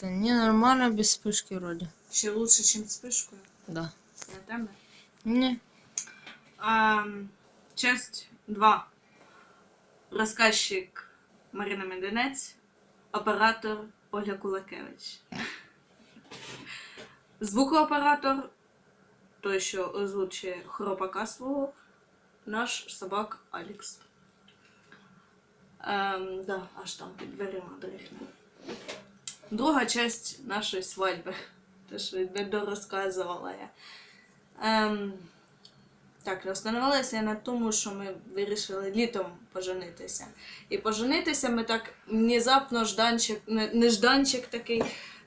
Да не, нормально без вспышки вроде. Ще лучше, ніж спишкою. Да. Не. А, часть 2. Розказчик Марина Меденець, оператор Ольга Кулакевич. Звукооператор, той, що озвучує хропака свого, наш собак Алікс. Ем, да, аж там під дверима дрихне. Друга часть нашої свадьби. Те, що не дорозказувала я. Ем, так, остановилася я на тому, що ми вирішили літом поженитися. І поженитися ми так внезапно жданчик, не- нежданчик такий.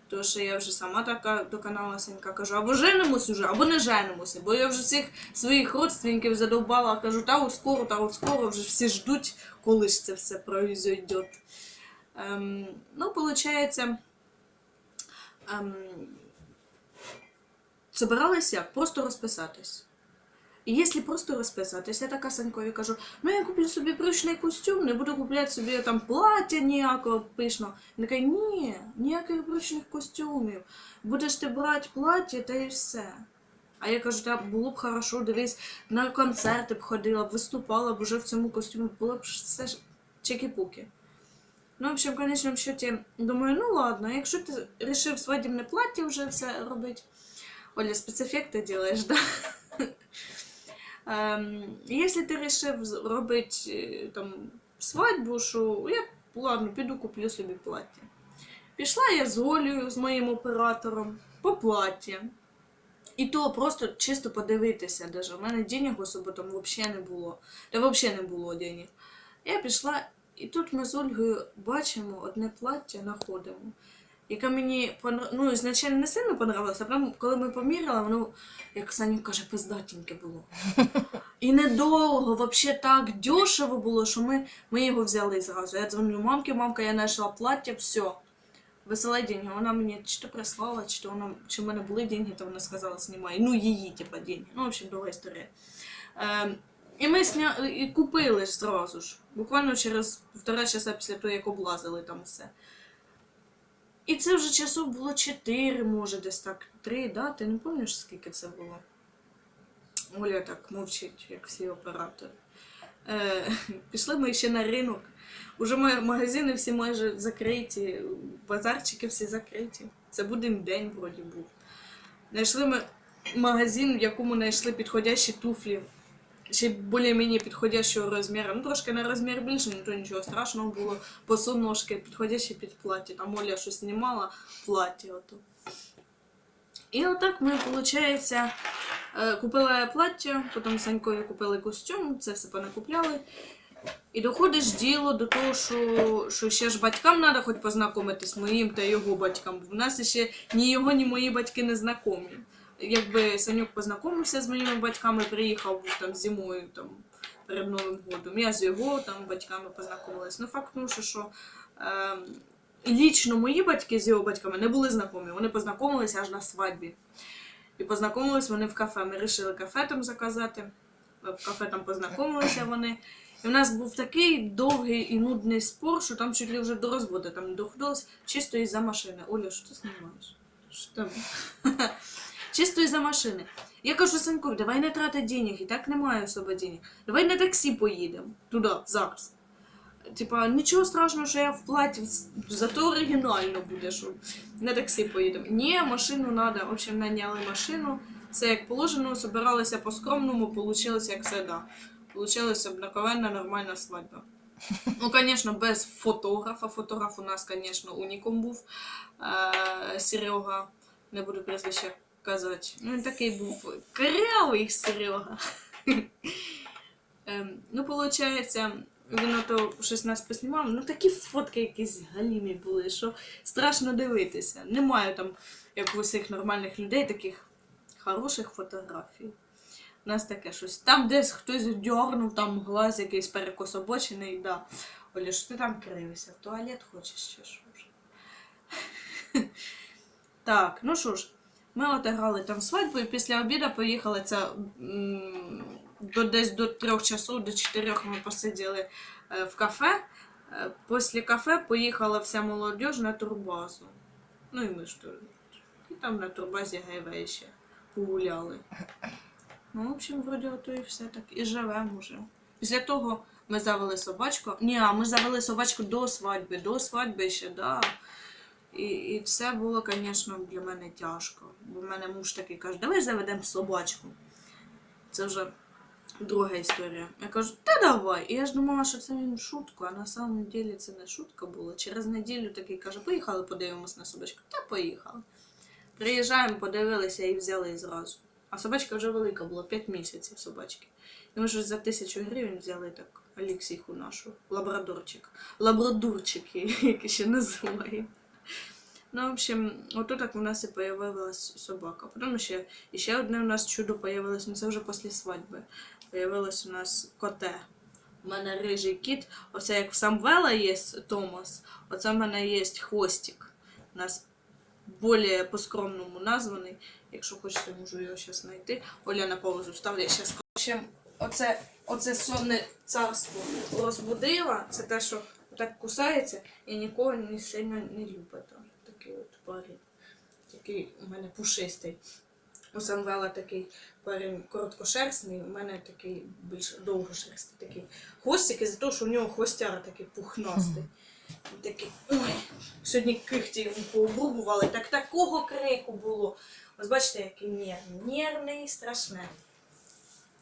Тому що я вже сама така доконаласенька кажу, або женимось уже, або не женимося. Бо я вже всіх своїх родственників задовбала, кажу, та от скоро, та от скоро, вже всі ждуть, коли ж це все произойде. Ем, ну, виходить, ем, собиралися просто розписатись. І якщо просто розписатись, я така Санькові кажу, ну я куплю собі прочний костюм, не буду купляти собі там плаття ніякого пишного. Він такий, ні, ніяких прочних костюмів. Будеш ти брати плаття та і все. А я кажу, та було б хорошо, дивись, на концерти б ходила б, виступала б уже в цьому костюмі, було б все чекі-пуки. Ну, в общем, в конечному счеті, думаю, ну ладно, якщо ти вирішив свадібне плаття вже все робити. Оля, спецефекти делаешь, да? Ем, Якщо ти вирішив робити там свадьбу, що я ладно, піду куплю собі плаття. Пішла я з Олею, з моїм оператором, по плаття. І то просто чисто подивитися. Даже. У мене денег особо там взагалі не було. Та взагалі не було денег. Я пішла, і тут ми з Ольгою бачимо одне плаття, знаходимо. Яке мені ну, ізначально не сильно понравилося, а коли ми поміряли, воно, як Саня каже, пиздатеньке було. І недовго, взагалі так дешево було, що ми, ми його взяли зразу. Я дзвоню мамці, мамка, я знайшла плаття, все. Висилай деньги. Вона мені чи то прислала, чи то вона, чи в мене були деньги, то вона сказала, знімай. Ну, її, типа, деньги. Ну, в общем, довга історія. Ем, і ми сня... і купили ж зразу ж. Буквально через півтора часа після того, як облазили там все. І це вже часу було 4, може, десь так. 3, да? Ти не пам'ятаєш, скільки це було? Оля так мовчить, як всі оператори. Е, пішли ми ще на ринок. Уже магазини всі майже закриті, базарчики всі закриті. Це будем день вроді був. Знайшли ми магазин, в якому знайшли підходящі туфлі. Ще більш-менш підходящого розміру. Ну, трошки на розмір більше, не то нічого страшного було. Босоножки, підходящі під плаття. Там Оля щось знімала плаття. Ото. І отак ми, виходить, е, купили плаття, потім Санькові купили костюм, це все понакупляли. І доходиш діло до того, що, що ще ж батькам треба хоч познайомитись моїм та його батькам. У нас ще ні його, ні мої батьки не знайомі. Якби Санюк познайомився з моїми батьками, приїхав був там зимою там, перед Новим годом. Я з його там батьками познайомилась. Ну, факт ну, що, що ем, лічно мої батьки з його батьками не були знайомі. Вони познайомилися аж на свадьбі. І познайомились вони в кафе. Ми вирішили кафе там заказати. В кафе там познайомилися вони. І у нас був такий довгий і нудний спор, що там чуть ли вже до розводу там доходилось чисто із-за машини. Оля, що ти знімаєш? Що там? Чисто із-за машини. Я кажу Санькові, давай не трати денег, і так немає особо денег. Давай на таксі поїдемо туди, зараз. Типа, нічого страшного, що я в платі, зато оригінально буде, що на таксі поїдемо. Ні, машину треба. В общем, наняли машину. Все як положено, собиралися по-скромному, получилось як завжди. Получилась обыкновенная нормальна свадьба. Ну, конечно, без фотографа. Фотограф у нас, конечно, унікум був. Е, Серега, не буду прізвище казати. Ну, він такий був корявий Серега. Ем, ну, виходить, він ото щось нас поснімав. Ну, такі фотки якісь галімі були, що страшно дивитися. Немає там, як у усіх нормальних людей, таких хороших фотографій. У нас таке щось. Там десь хтось дьорнув, там глаз якийсь перекособочений, да. Оля, що ти там кривишся? В туалет хочеш чи що так, ну що ж, ми отиграли там свадьбу і після обіду поїхали це до, десь до трьох часов, до чотирьох ми посиділи е, в кафе. Е, Після кафе поїхала вся молодь на турбазу. Ну і ми ж теж. І там на турбазі ГВ ще погуляли. Ну, в общем, вроді ото і все так. І живемо вже. Після того ми завели собачку. Ні, а ми завели собачку до свадьби, до свадьби ще, да. І, і це було, звісно, для мене тяжко. Бо в мене муж такий каже, давай заведемо собачку. Це вже друга історія. Я кажу, та давай. І я ж думала, що це він шутку, а на самом деле це не шутка була. Через неділю такий каже, поїхали, подивимось на собачку. Та поїхали. Приїжджаємо, подивилися і взяли зразу. А собачка вже велика була, 5 місяців собачки. І ми ж за тисячу гривень взяли так Алексіху нашу, лабрадорчик. Лабрадурчик, як ще називаємо. Ну, в общем, отут так у нас і появилась собака. Потім ще, ще одне у нас чудо появилось, ну це вже після свадьби. Появилось у нас коте. У мене рижий кіт. Оце як в Самвела є Томас, оце в мене є хвостик. У нас більш по-скромному названий. Якщо хочете, можу його зараз знайти. Оля на паузу ставлю, я зараз. В общем, оце, оце сонне царство розбудила. Це те, що так кусається і нікого не сильно не любить. Такий от парень. Такий у мене пушистий. У Самвела такий парень короткошерстний, у мене такий більш довгошерстий такий хвостик, із-за того, що у нього хвостяра такий пухнастий. І такий, ой, сьогодні кихті йому пообрубували, так такого крику було. Ось бачите, який нервний, нервний, страшне.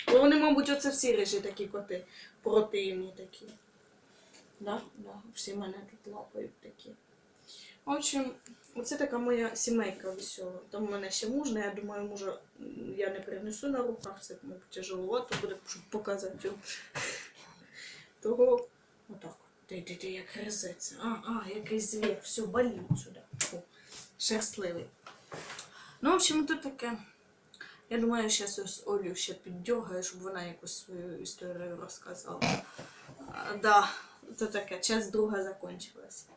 Але вони, мабуть, оце всі рижі такі коти, противні такі. Да, да, всі мене тут лапають такі. В общем, оце така моя сімейка весела. Там у мене ще мужна, я думаю, мужа я не перенесу на руках, це мабуть, тяжеловато буде, щоб показати його. Того отак. Ти, ти, ти, як гризеться. А, а, який звір, все, болить сюди. Фу. Шерстливий. Ну, в общем, тут таке. Я думаю, зараз ось Олю ще піддергаю, щоб вона якусь свою історію розказала. А, да, це таке, час друга закончилась.